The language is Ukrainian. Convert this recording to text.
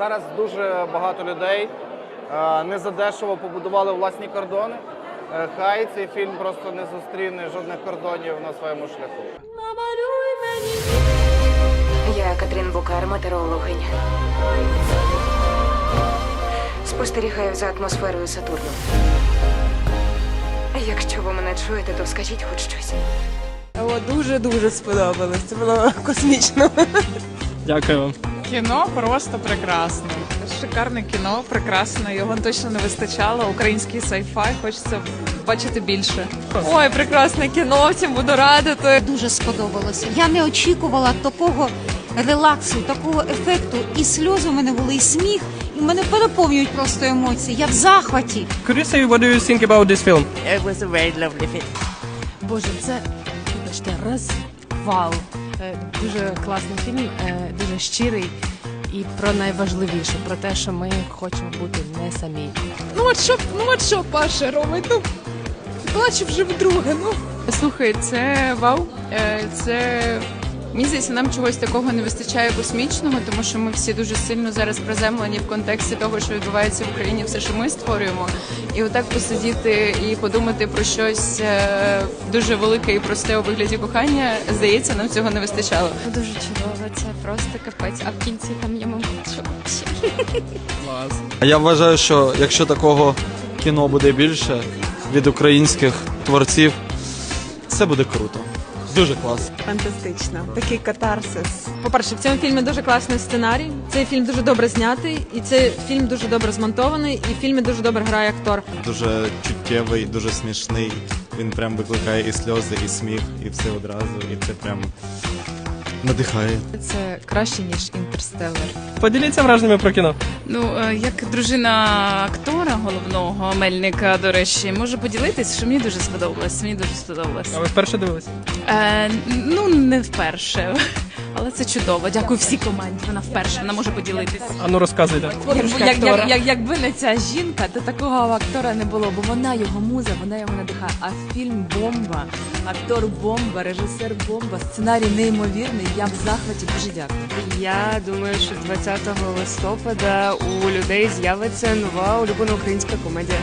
Зараз дуже багато людей е, незадешево побудували власні кордони. Е, Хай цей фільм просто не зустріне жодних кордонів на своєму шляху. Я Катрін Букар, метеорологиня. Спостерігаю за атмосферою Сатурну. Якщо ви мене чуєте, то скажіть хоч щось. О, дуже дуже сподобалось. Це було космічно. Дякую вам. Кіно просто прекрасне. Шикарне кіно, прекрасне. Його точно не вистачало. Український сайфай, хочеться бачити більше. Ой, прекрасне кіно, всім буду радити. дуже сподобалося. Я не очікувала такого релаксу, такого ефекту. І сльози в мене були, і сміх, і мене переповнюють просто емоції. Я в захваті. Could you say what do you think about this film? It was a very lovely film. Боже, це вибачте, раз вау. Е, Дуже класний фільм, е, дуже щирий і про найважливіше, про те, що ми хочемо бути не самі. Ну от що, ну от що Паша робить? Ну плачу вже вдруге. Ну слухай, це вау. Е, Це мені здається, нам чогось такого не вистачає космічного, тому що ми всі дуже сильно зараз приземлені в контексті того, що відбувається в Україні, все, що ми створюємо. І отак посидіти і подумати про щось е, дуже велике і просте у вигляді кохання, здається, нам цього не вистачало. Дуже чудово, це просто капець. А в кінці там є момент, що вообще. Я вважаю, що якщо такого кіно буде більше від українських творців, це буде круто. Дуже класно. Фантастично. Такий катарсис. По-перше, в цьому фільмі дуже класний сценарій. Цей фільм дуже добре знятий, і цей фільм дуже добре змонтований, і в фільмі дуже добре грає актор. дуже чуттєвий, дуже смішний. Він прям викликає і сльози, і сміх, і все одразу. І це прям надихає. Це краще ніж інтерстелер. Поділіться враженнями про кіно. Ну, е, як дружина актора головного Мельника, до речі, можу поділитись, що мені дуже сподобалось. Мені дуже сподобалось. А ви вперше дивились? Е, ну, не вперше. Але це чудово. Дякую всій команді. Вона вперше, вона може поділитись. А ну розказуйте. Як, як, як, як, якби не ця жінка, то такого актора не було, бо вона його муза, вона його надихає. А фільм бомба, актор бомба, режисер бомба, сценарій неймовірний. Я в захваті дуже дякую. Я думаю, що 20 листопада у людей з'явиться нова улюблена українська комедія.